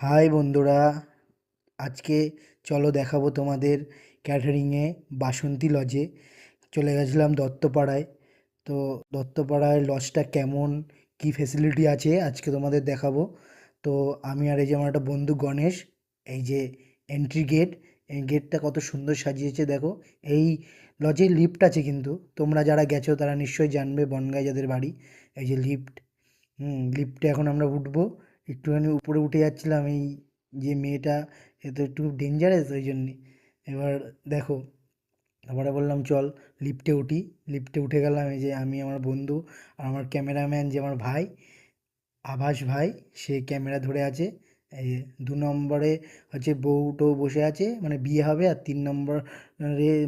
High বন্ধুরা, আজকে চলো দেখাবো তোমাদের ক্যাটারিংয়ে বাসন্তী লজে। চলে গেছিলাম দত্তপাড়ায়। তো দত্তপাড়ায় লজটা কেমন, কী ফেসিলিটি আছে আজকে তোমাদের দেখাবো। তো আমি আর এই যে আমার একটা বন্ধু গণেশ, এই যে এন্ট্রি গেট এই গেটটা কত সুন্দর সাজিয়েছে দেখো। এই লজে লিফট আছে কিন্তু, তোমরা যারা গেছো তারা নিশ্চয়ই জানবে বনগাঁয় যাদের বাড়ি, এই যে লিফট হুম লিফটে এখন আমরা উঠবো। একটুখানি উপরে উঠে যাচ্ছিলাম এই যে মেয়েটা এ তো একটু ডেঞ্জারাস ওই জন্যে। এবার দেখো, তারপরে বললাম, চল লিফটে উঠি। লিফটে উঠে গেলাম, এই যে আমি, আমার বন্ধু আর আমার ক্যামেরাম্যান যে আমার ভাই, আভাস ভাই, সে ক্যামেরা ধরে আছে। এই দু নম্বরে হচ্ছে বউ টউ বসে আছে মানে বিয়ে হবে আর তিন নম্বরে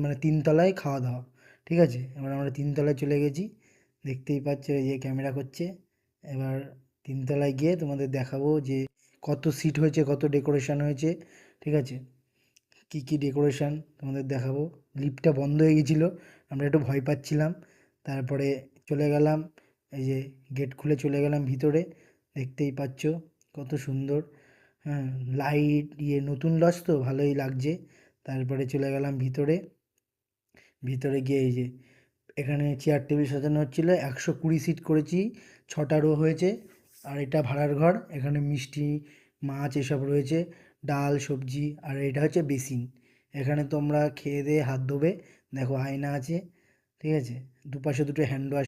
মানে তিনতলায় খাওয়া দাওয়া। ঠিক আছে? এবার আমরা তিনতলায় চলে গেছি। দেখতেই পাচ্ছ, এই যে ক্যামেরা করছে। এবার তিনতলায় গিয়ে তোমাদের দেখাবো যে কত সিট হয়েছে, কত ডেকোরেশন হয়েছে, ঠিক আছে? কী কী ডেকোরেশন তোমাদের দেখাবো। লিফটটা বন্ধ হয়ে গেছিল, আমরা একটু ভয় পাচ্ছিলাম। তারপরে চলে গেলাম, এই যে গেট খুলে চলে গেলাম ভিতরে, দেখতেই পাচ্ছ কত সুন্দর। হ্যাঁ লাইট ইয়ে নতুন লজ তো, ভালোই লাগছে। তারপরে চলে গেলাম ভিতরে। ভিতরে গিয়ে এই যে এখানে চেয়ার টেবিল সাজানো হচ্ছিল, একশো কুড়ি সিট করেছি, ছটা রো হয়েছে। আর এটা ভাড়ার ঘর, এখানে মিষ্টি, মাছ এসব রয়েছে, ডাল, সবজি, আর এটা হচ্ছে বেসিন। এখানে তোমরা খেয়ে দিয়ে হাত ধোবে, দেখো আয়না আছে, ঠিক আছে? দুপাশে দুটো হ্যান্ড ওয়াশ